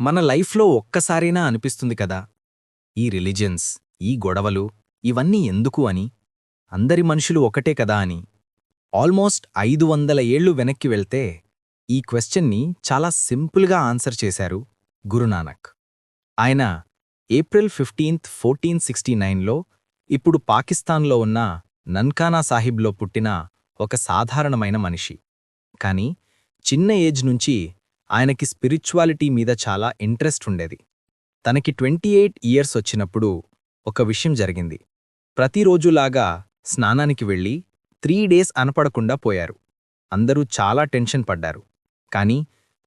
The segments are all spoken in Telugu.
మన లైఫ్లో ఒక్కసారైనా అనిపిస్తుంది కదా. ఈ రిలిజన్స్ ఈ గొడవలు ఇవన్నీ ఎందుకు అని? అందరి మనుషులు ఒకటే కదా అని. ఆల్మోస్ట్ ఐదు వందల ఏళ్ళు వెనక్కి వెళ్తే ఈ క్వశ్చన్ని చాలా సింపుల్గా ఆన్సర్ చేశారు గురునానక్. ఆయన ఏప్రిల్ ఫిఫ్టీన్త్ ఫోర్టీన్ సిక్స్టీ నైన్లో ఇప్పుడు పాకిస్తాన్లో ఉన్న నన్కానా సాహిబ్లో పుట్టిన ఒక సాధారణమైన మనిషి. కాని చిన్న ఏజ్ నుంచి ఆయనకి స్పిరిచువాలిటీ మీద చాలా ఇంట్రెస్ట్ ఉండేది. తనకి ట్వంటీ ఎయిట్ ఇయర్స్ వచ్చినప్పుడు ఒక విషయం జరిగింది. ప్రతిరోజులాగా స్నానానికి వెళ్ళి త్రీ డేస్ అనపడకుండా పోయారు. అందరూ చాలా టెన్షన్ పడ్డారు. కాని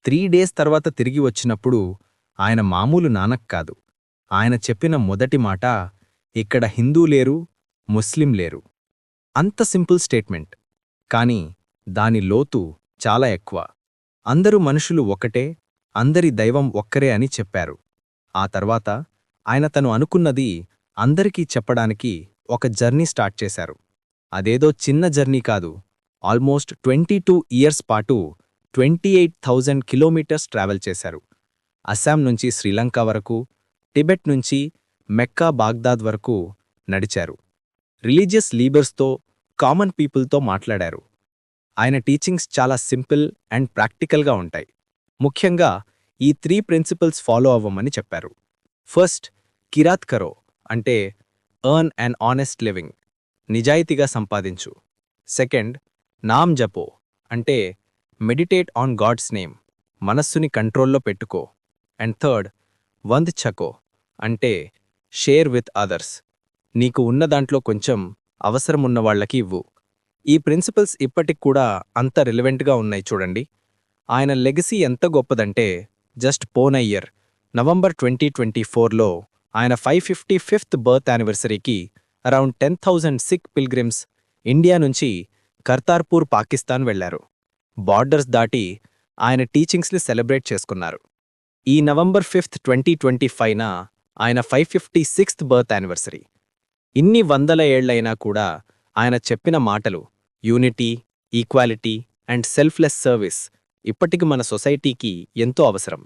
త్రీ డేస్ తర్వాత తిరిగి వచ్చినప్పుడు ఆయన మామూలు నానక్ కాదు. ఆయన చెప్పిన మొదటి మాట ఇక్కడ హిందూ లేరు ముస్లిం లేరు. అంత సింపుల్ స్టేట్మెంట్. కాని దాని లోతు చాలా ఎక్కువ. అందరూ మనుషులు ఒకటే అందరి దైవం ఒక్కరే అని చెప్పారు. ఆ తర్వాత ఆయన తను అనుకున్నది అందరికీ చెప్పడానికి ఒక జర్నీ స్టార్ట్ చేశారు. అదేదో చిన్న జర్నీ కాదు ఆల్మోస్ట్ ట్వంటీ టూ ఇయర్స్ పాటు twenty eight thousand kilometres travel చేశారు. అస్సాం నుంచి శ్రీలంక వరకు టిబెట్ నుంచి మెక్కా బాగ్దాద్ వరకు నడిచారు. రిలీజియస్ లీడర్స్తో కామన్ పీపుల్తో మాట్లాడారు. ఆయన టీచింగ్స్ చాలా సింపుల్ అండ్ ప్రాక్టికల్గా ఉంటాయి. ముఖ్యంగా ఈ త్రీ ప్రిన్సిపల్స్ ఫాలో అవ్వమని చెప్పారు. ఫస్ట్ కిరాత్ కరో అంటే ఎర్న్ అండ్ ఆనెస్ట్ లివింగ్ నిజాయితీగా సంపాదించు. సెకండ్ నామ్ జపో అంటే మెడిటేట్ ఆన్ గాడ్స్ నేమ్ మనస్సుని కంట్రోల్లో పెట్టుకో. అండ్ థర్డ్ వంద్ చకో అంటే షేర్ విత్ అదర్స్ నీకు ఉన్న దాంట్లో కొంచెం అవసరమున్న వాళ్ళకి ఇవ్వు. ఈ ప్రిన్సిపల్స్ ఇప్పటికి కూడా అంత రిలవెంట్గా ఉన్నాయి చూడండి. ఆయన లెగసీ ఎంత గొప్పదంటే just phone year November twenty twenty ఫోర్లో ఆయన five fifty fifth birth యానివర్సరీకి around ten thousand Sikh pilgrims India నుంచి కర్తార్పూర్ పాకిస్తాన్ వెళ్ళారు బార్డర్స్ దాటి ఆయన టీచింగ్స్ని సెలబ్రేట్ చేసుకున్నారు. ఈ నవంబర్ ఫిఫ్త్ ట్వంటీ ట్వంటీ ఫైవ్న ఆయన five fifty sixth birth anniversary. ఇన్ని వందల ఏళ్ళైనా కూడా ఆయన చెప్పిన మాటలు unity equality and selfless service ఇప్పటికి మన సొసైటీకి ఎంతో అవసరం.